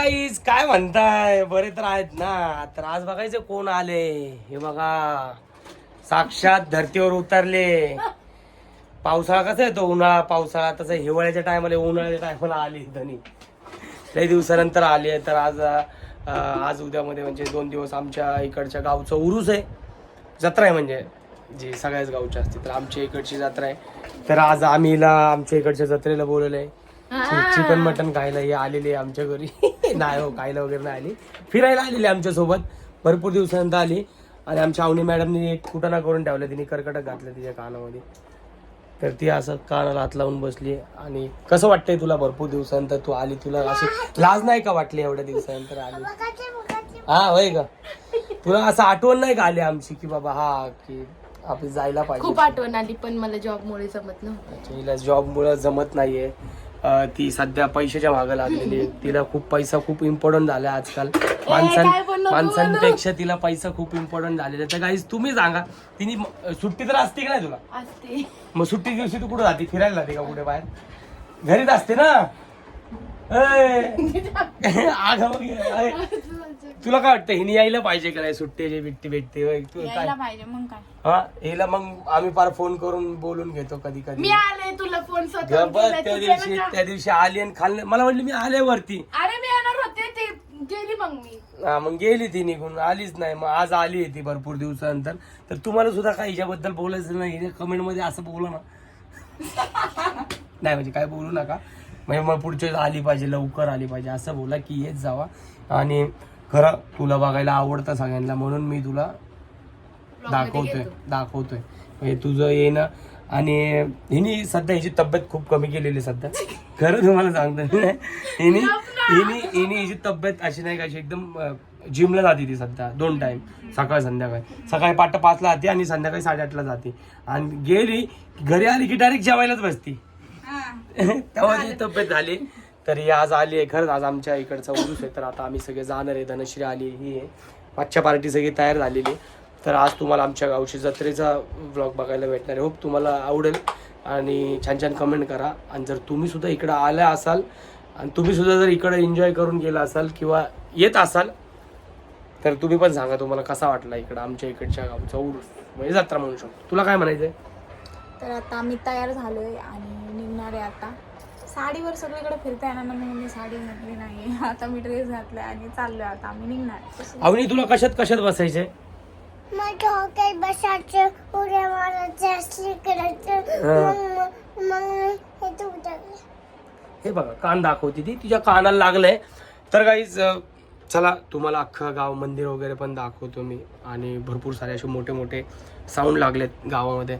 Guys काय म्हणताय? बरे तर आहेत ना. तर आज बघायचं कोण आले. हे बघा. साक्षात धरतीवर उतरले. पावसाळा कसा येतो उन्हाळा पावसाळा? तसं हिवाळ्याच्या टायमाला उन्हाळ्याच्या टायमाला आली धनी. लई दिवसानंतर आली आहे. तर आज अं, आज उद्यामध्ये म्हणजे दोन दिवस आमच्या इकडच्या गावचं उरूस आहे. जत्रा आहे म्हणजे. जी सगळ्याच गावची असते. तर आमच्या इकडची जत्रा आहे. तर आज आम्ही आमच्या इकडच्या जत्रेला बोलवलं आहे चिकन मटन खायला हे आलेले आमच्या घरी. नाही हो खायला वगैरे नाही आली. फिरायला आलेली आमच्यासोबत भरपूर दिवसानंतर आली. आणि आमच्या आवणी मॅडमनी एक कुटाणा करून ठेवला. तिने कर्कटक घातलं तिच्या कानामध्ये. तर ती असं कानाला हात लावून बसली. आणि कसं वाटतंय तुला भरपूर दिवसानंतर तू आली? तुला अशी लाज नाही का वाटली एवढ्या दिवसानंतर आली? हा होय का? तुला असं आठवण नाही का आली आमची की बाबा हा की आपली जायला पाहिजे खूप आठवण आली पण मला जॉब मुळे जमत नव्हतं. हिला जॉब मुळे जमत नाहीये. ती सध्या पैशाच्या मागे लागलेली आहे. तिला खूप पैसा खूप इम्पॉर्टंट झाला आजकाल. माणसां माणसांपेक्षा तिला पैसा खूप इम्पॉर्टंट झालेला आहे. तर गाईज तुम्ही सांगा तिने सुट्टी तर असते की नाही तुला? मग सुट्टी दिवशी तू कुठं जाते? फिरायला जाते का कुठे बाहेर? घरीच असते ना. तुला काय वाटतं हिने यायला पाहिजे का नाही बिट्टी भेटते होय? तू काय? पाहिजे मग काय? हा हिला मग आम्ही फार फोन करून बोलून घेतो कधी कधी. मी आले तुला फोन स्वतः त्या दिवशी त्या दिवशी आली आणि खाल्लं. मला म्हटलं मी आले वरती अरे मी येणार होते ते गेली मग मी. हा मग गेली ती निघून. आलीच नाही. मग आज आली ती भरपूर दिवसानंतर. तर तुम्हाला सुद्धा काही हिच्याबद्दल बोलायचं नाही. कमेंटमध्ये असं बोला ना. नाही म्हणजे काय बोलू नका. म्हणजे मग पुढच्या वेळेस आली पाहिजे लवकर आली पाहिजे. असं बोला की येत जावा. आणि खरं तुला बघायला आवडतं सगळ्यांना म्हणून मी तुला दाखवतोय दाखवतोय. म्हणजे तुझं येणं आणि हिने सध्या हिची तब्येत खूप कमी केलेली सध्या. खरं तुम्हाला सांगतो हिने हिने हिने हिची तब्येत अशी नाही का अशी एकदम जिमला जाते ती सध्या दोन टाइम सकाळ संध्याकाळी. सकाळी पाठ पाचला जाते आणि संध्याकाळी साडेआठला जाते. आणि गेली घरी आली की डायरेक्ट जेवायलाच बसती. तेव्हा जी तब्येत झाली. तर ही आज आली आहे खरंच आज आमच्या इकडचा उरूस आहे. तर आता आम्ही सगळे जाणार आहे धनश्री आली ही आहे. पाचच्या पार्टी सगळी तयार झालेली आहे. तर आज तुम्हाला आमच्या गावची जत्रेचा ब्लॉग बघायला भेटणार आहे. होप तुम्हाला आवडेल आणि छान छान कमेंट करा. आणि जर तुम्ही सुद्धा इकडं आल्या असाल आणि तुम्ही सुद्धा जर इकडं एन्जॉय करून गेला असाल किंवा येत असाल तर तुम्ही पण सांगा तुम्हाला कसा वाटला इकडं आमच्या इकडच्या गावचा उरूस म्हणजे जत्रा म्हणू शकतो. तुला काय म्हणायचं आहे तर आता आम्ही तयार झालोय आणि निघणार आहे आता. साडीवर सगळीकडे फिरता येणार ना म्हणून मी साडी घातली नाही आता मी ड्रेस घातलाय आणि चाललोय आता. आम्ही निघणार. अवनी तुला कशात कशात मग बसायचं उड्या मारायचं असली करायचं. हा. मग हे हे बघा कान दाखवते ती तिच्या कानाला लागलंय. तर काहीच चला तुम्हाला अख्खं गाव मंदिर वगैरे पण दाखवतो मी. आणि भरपूर सारे असे मोठे मोठे साऊंड लागलेत गावामध्ये.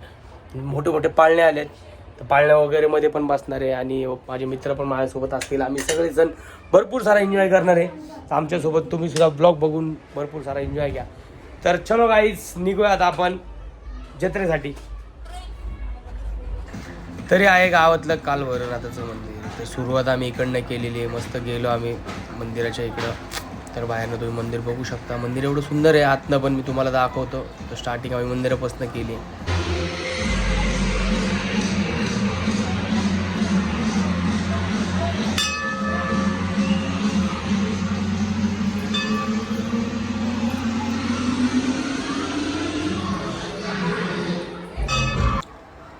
मोठे मोठे पाळणे आलेत. तर पाळण्या वगैरे मध्ये पण बसणार आहे आणि माझे मित्र पण माझ्यासोबत असतील. आम्ही सगळेजण भरपूर सारा एन्जॉय करणार आहे. तर आमच्यासोबत तुम्ही सुद्धा ब्लॉग बघून भरपूर सारा एन्जॉय घ्या. तर चलो गाईज निघूयात आपण जत्रेसाठी. तरी आहे गावातलं काल कालभैरवनाथाचं मंदिर. तर सुरुवात आम्ही इकडनं केलेली आहे. मस्त गेलो आम्ही मंदिराच्या इकडं. तर बाहेरनं तुम्ही मंदिर बघू शकता. मंदिर एवढं सुंदर आहे. आतनं पण मी तुम्हाला दाखवतो. तर स्टार्टिंग आम्ही मंदिरापासून केली.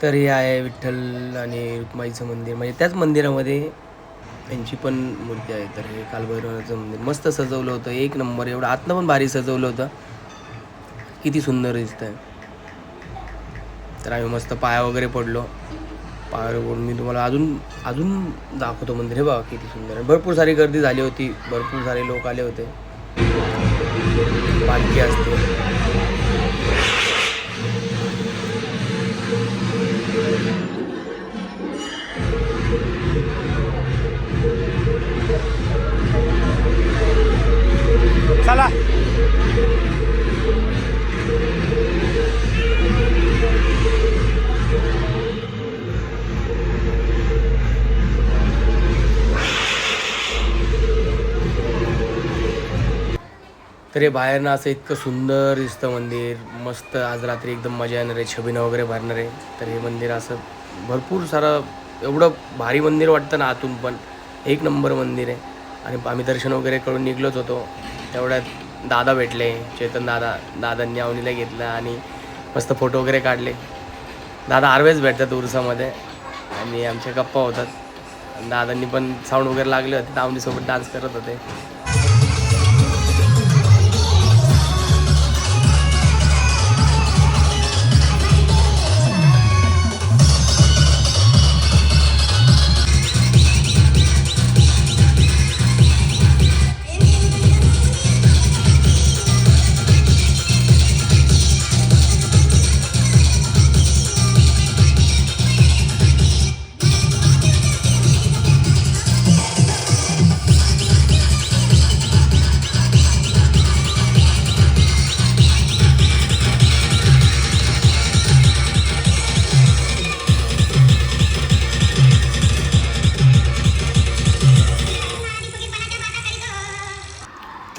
तर हे आहे विठ्ठल आणि रुक्माईचं मंदिर. म्हणजे त्याच मंदिरामध्ये त्यांची पण मूर्ती आहे. तर हे कालभैरवनाथचं मंदिर मस्त सजवलं होतं. एक नंबर एवढं आतनं पण भारी सजवलं होतं. किती सुंदर दिसतंय. तर आम्ही मस्त पाया वगैरे पडलो. पायावर पडून मी तुम्हाला अजून अजून दाखवतो मंदिर. हे बघा किती सुंदर आहे. भरपूर सारी गर्दी झाली होती. भरपूर सारे लोक आले होते. पालखी असते. चला. तर हे बाहेरनं असं इतकं सुंदर दिसतं मंदिर. मस्त आज रात्री एकदम मजा येणार आहे. छबिना वगैरे भरणार आहे. तर हे मंदिर असं भरपूर सारं एवढं भारी मंदिर वाटतं ना आतून पण. एक नंबर मंदिर आहे. आणि आम्ही दर्शन वगैरे करून निघलोच होतो. तेवढ्यात दादा भेटले चेतन दादा दादांनी अवनीला घेतलं आणि मस्त फोटो वगैरे काढले. दादा आरवेच भेटतात उरसामध्ये आणि आमच्या गप्पा होतात. आणि दादांनी पण साऊंड वगैरे लागले होते दावणीसोबत डान्स करत होते.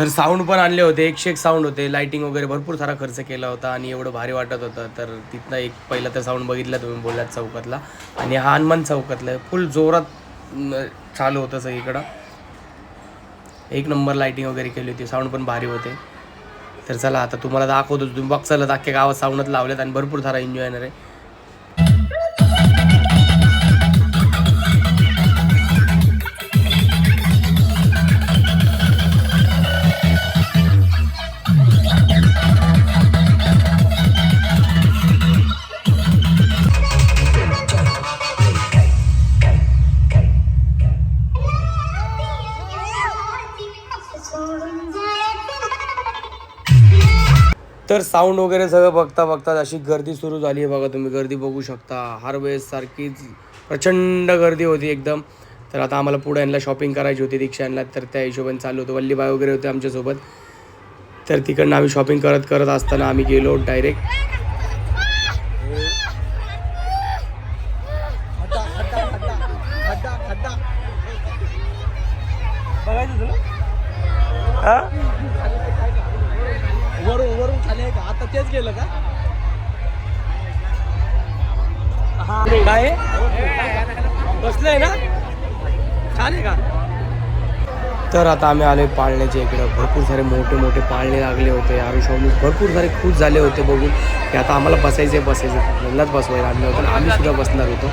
तर साऊंड पण आणले होते एकशे एक साऊंड होते. लायटिंग वगैरे भरपूर सारा खर्च केला होता आणि एवढं भारी वाटत होतं. तर तिथनं एक पहिला तर साऊंड बघितला तुम्ही बोललात चौकातला. आणि हा हनुमान चौकातला. फुल जोरात चालू होतं सगळीकडं. एक नंबर लायटिंग वगैरे केली होती. साऊंड पण भारी होते. तर चला आता तुम्हाला दाखवतो. तुम्ही बघचाल अख्ख्या गावात साऊंडच लावलेत आणि भरपूर सारा एन्जॉय येणार आहे. तर साऊंड वगैरे सगळं बघता बघता अशी गर्दी सुरू झाली आहे बघा तुम्ही. गर्दी बघू शकता. हर वेळेस सारखीच प्रचंड गर्दी होती एकदम. तर आता आम्हाला पुढे यांना शॉपिंग करायची होती रिक्षांना तर त्या हिशोबाने चालू होतं. वल्लीबाई वगैरे होते आमच्यासोबत. तर तिकडनं आम्ही शॉपिंग करत करत असताना आम्ही गेलो डायरेक्ट वरून तेच गेलं का? काय? बसलंय ना? छान आहे का? तर आता आम्ही आलोय पाळण्याच्या इकडं. भरपूर सारे मोठे मोठे पाळणे लागले होते. आरुषावनी भरपूर सारे खुश झाले होते बघून. की आता आम्हाला बसायचे बसायचे त्यांनाच बसवायला आणलं होतं. आम्ही सुद्धा बसणार होतो.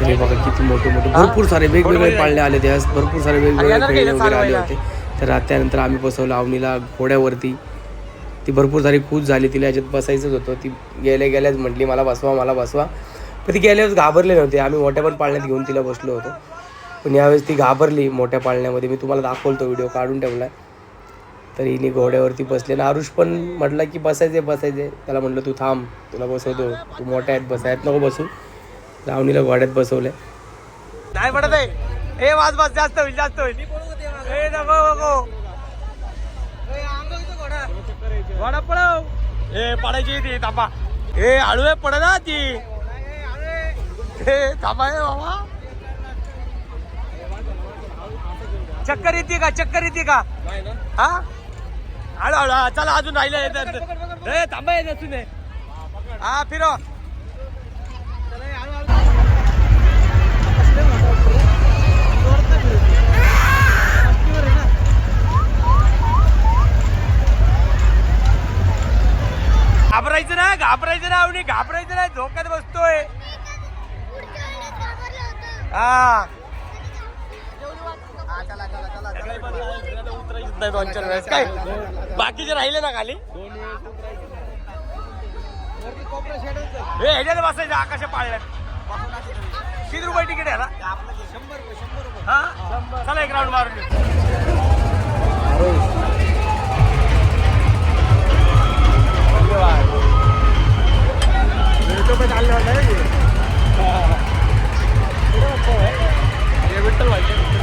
तरी बघा किती मोठे मोठे भरपूर सारे वेगवेगळे पाळणे आले होते. भरपूर सारे वेगवेगळे खेळ वगैरे आले होते. तर त्यानंतर आम्ही बसवलं अवनीला घोड्यावरती. ती भरपूर सारी खूश झाली तिला याच्यात बसायचंच होतं. ती गेल्या गेल्याच म्हटली मला बसवा मला बसवा. पण ती गेल्यावर घाबरले नव्हते. आम्ही मोठ्या पण पाळण्यात घेऊन तिला बसलो होतो. पण यावेळेस ती घाबरली मोठ्या पाळण्यामध्ये. मी तुम्हाला दाखवतो व्हिडिओ काढून ठेवला तर हिने घोड्यावरती बसले. ना आरुष पण म्हटलं की बसायचे बसायचे. त्याला म्हटलं तू थांब तुला बसवतो. तू मोठ्या आहेत बसायत नको बसू. लावणीला घोड्यात बसवले नाही पडत आहे. ए वाज बस जास्त होईल जास्त होईल. घोडा पळव. ए पडायची ती थांबा. ए हळू आहे पड ना ती. ए थांबा ए बाबा. चक्कर येते का चक्कर येते का? हा? हळू हळू हा, चला अजून राहिलं थांबा येत असून हा फिरो. घाबरायचं ना घाबरायचं ना अवनी घाबरायचं ना धोक्यात बसतोय. हा. दोन चार वेळेस काय? बाकीचे राहिले ना खाली? हे ह्याच्यात बसायचं आकाश पाळल्यात किती रुपये तिकीट आहे ना हा? चला एक राऊंड मारून धन्यवाद यूट्यूब चालले होते विठ्ठल व्हायचे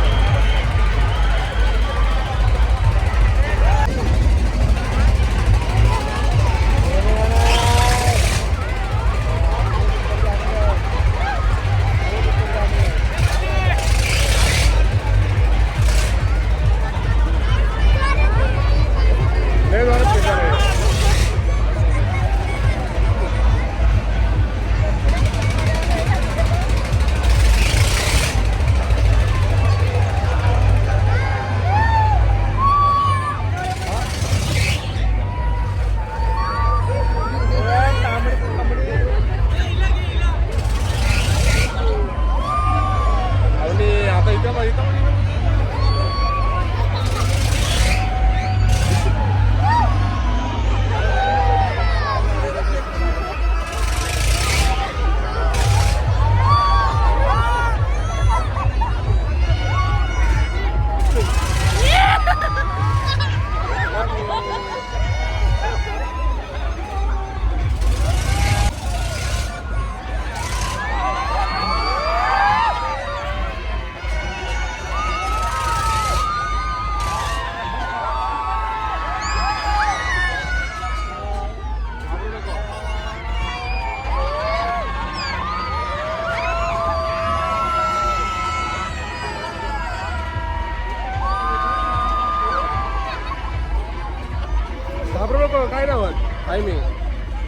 घाबरू नको काय नाही होत आहे मी.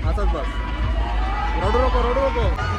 असंच बस. रडू नको रडू नको नको.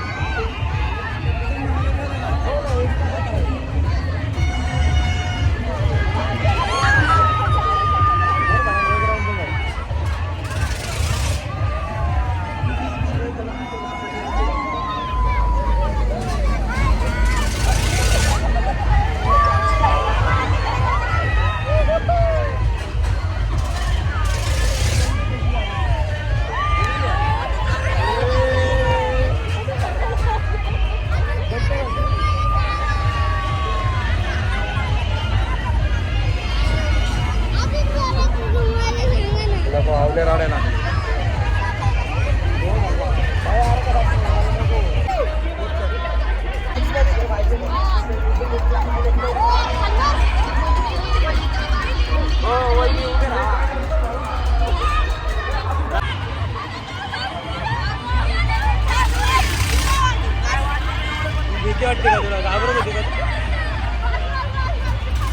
वाटते का तुला घाबरत होती का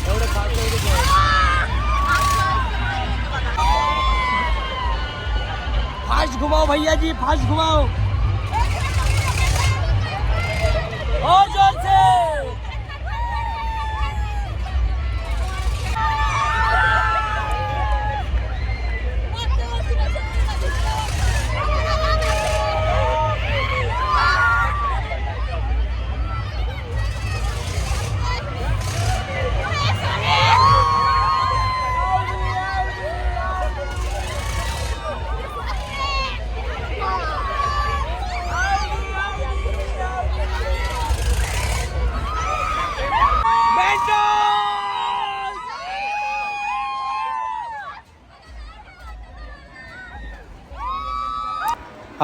एवढं फास्ट फास्ट घुमाओ भैया जी फास्ट घुमाओ। और जोर से।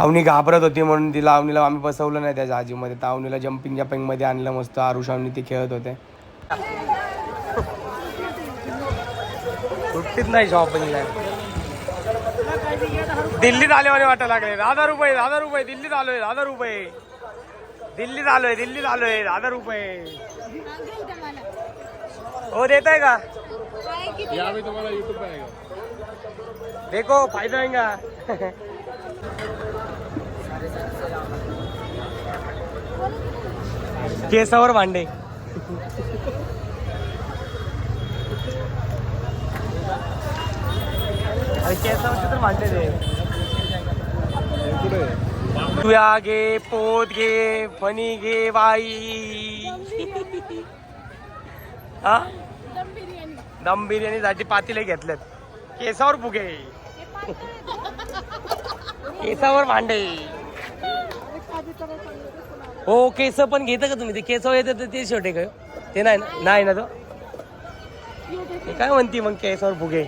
अवनी घाबरत होती म्हणून तिला अवनीला आम्ही बसवलं नाही त्या जहाजीमध्ये तर अवनीला जम्पिंग जम्पिंगमध्ये आणलं मस्त. आरुष अवनी ते खेळत होते. सुट्टीत नाही शॉपिंगला दिल्लीत आले म्हणे वाटायला लागले. दहा रुपये दहा रुपये. दिल्लीत आलोय दहा रुपये. दिल्लीत आलोय दिल्लीत आलोय दहा रुपये. हो देत आहे का? तुम्हाला युट्यूब आहे का देखो फायदा होईगा केसावर भांडे. अरे केसावरचे तर भांडे ते तुया घे पोत घे फणी घे बाई हा? दम बिर्याणीसाठी पातीले घेतल्यात केसावर फुगे. केसावर भांडे. हो केस पण घेता का तुम्ही? ते केस येतात तर ते शेवटे काय ते नाही ना नाही ना तो? हे काय म्हणती मग केसावर फुगे?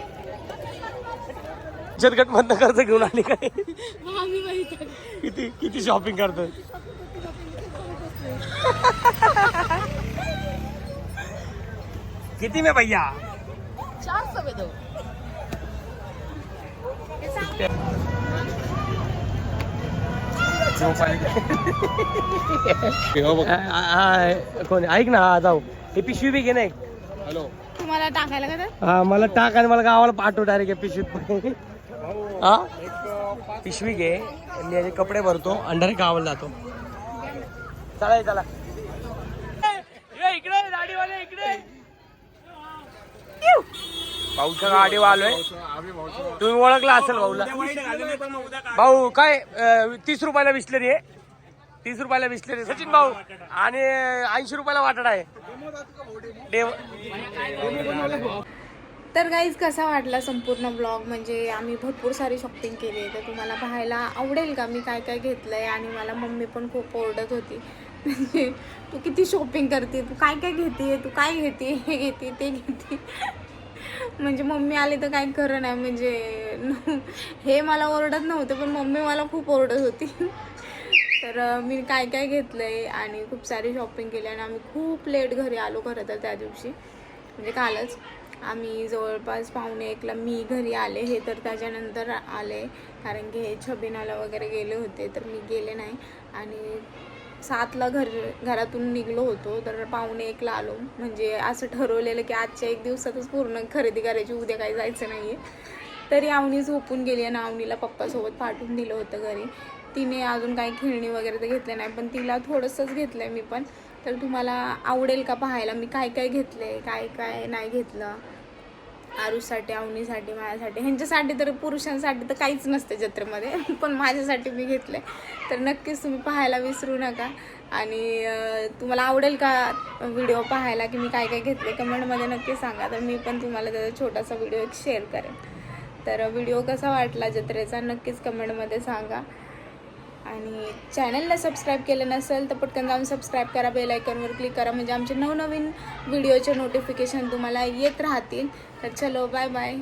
जरगट मधनं कर्ज घेऊन आली काय? किती किती शॉपिंग करतोय? किती में भैया? चार सौ में दो। कोण ऐक ना हा जाऊ. हे पिशवी बी घे ना एक. हॅलो. तुम्हाला टाकायला का हा मला टाक आणि मला गावाला पाठव डायरेक्ट पिशवीत. हा? पिशवी घे. मी याचे कपडे भरतो आणि डायरेक्ट गावाला जातो. चला चला. इकडे गाडीवाले इकडे. भाऊच्या गाडी आलोय तुम्ही ओळखला असेल भाऊला. भाऊ काय तीस रुपयाला बिस्लरी आहे तीस रुपयाला बिस्लरी सचिन भाऊ आणि ऐंशी रुपयाला वाटड आहे. तर गाईज कसा वाटला संपूर्ण ब्लॉग म्हणजे आम्ही भरपूर सारी शॉपिंग केली आहे. तर तुम्हाला पाहायला आवडेल का? मी काय काय घेतलं आहे आणि मला मम्मी पण खूप ओरडत होती. तू किती शॉपिंग करते? तू काय काय घेते? तू काय घेते? हे घेते ते घेते. म्हणजे मम्मी आली तर काय खरं नाही म्हणजे हे मला ओरडत नव्हतं पण मम्मी मला खूप ओरडत होती. तर मी काय काय घेतलं आहे आणि खूप सारी शॉपिंग केली आणि आम्ही खूप लेट घरी आलो खरं तर त्या दिवशी. म्हणजे कालच आम्ही जवळपास पाहुणे एकला मी घरी आले हे तर त्याच्यानंतर आले. कारण की हे छबिनाला वगैरे गेले होते तर मी गेले नाही. आणि सातला घर घरातून निघलो होतो तर पाहुणे एकला आलो. म्हणजे असं ठरवलेलं की आजच्या एक दिवसातच पूर्ण खरेदी करायची उद्या काही जायचं नाही आहे तरी आवनी झोपून गेली आणि आवनीला पप्पासोबत पाठवून दिलं होतं घरी. तिने अजून काही खेळणी वगैरे तर घेतले नाही पण तिला थोडंसंच घेतलं आहे मी पण. तर तुम्हाला आवडेल का पाहायला? मी काय काय घेतलं आहे काय काय नाही घेतलं? आरूसाठी आवनीसाठी माझ्यासाठी ह्यांच्यासाठी तर पुरुषांसाठी तर काहीच नसते जत्रेमध्ये. पण माझ्यासाठी मी घेतलं तर नक्कीच तुम्ही पाहायला विसरू नका. आणि तुम्हाला आवडेल का व्हिडिओ पाहायला की मी काय काय घेतले कमेंटमध्ये नक्की सांगा. तर मी पण तुम्हाला त्याचा छोटासा व्हिडिओ एक शेअर करेन. तर व्हिडिओ कसा वाटला जत्रेचा नक्कीच कमेंटमध्ये सांगा. आणि चॅनलला सबस्क्राईब केलं नसेल तर पटकन जाऊन सबस्क्राईब करा बेल आयकॉनवर क्लिक करा. म्हणजे आमचे नवनवीन व्हिडिओचे नोटिफिकेशन तुम्हाला येत राहतील. तर चलो बाय बाय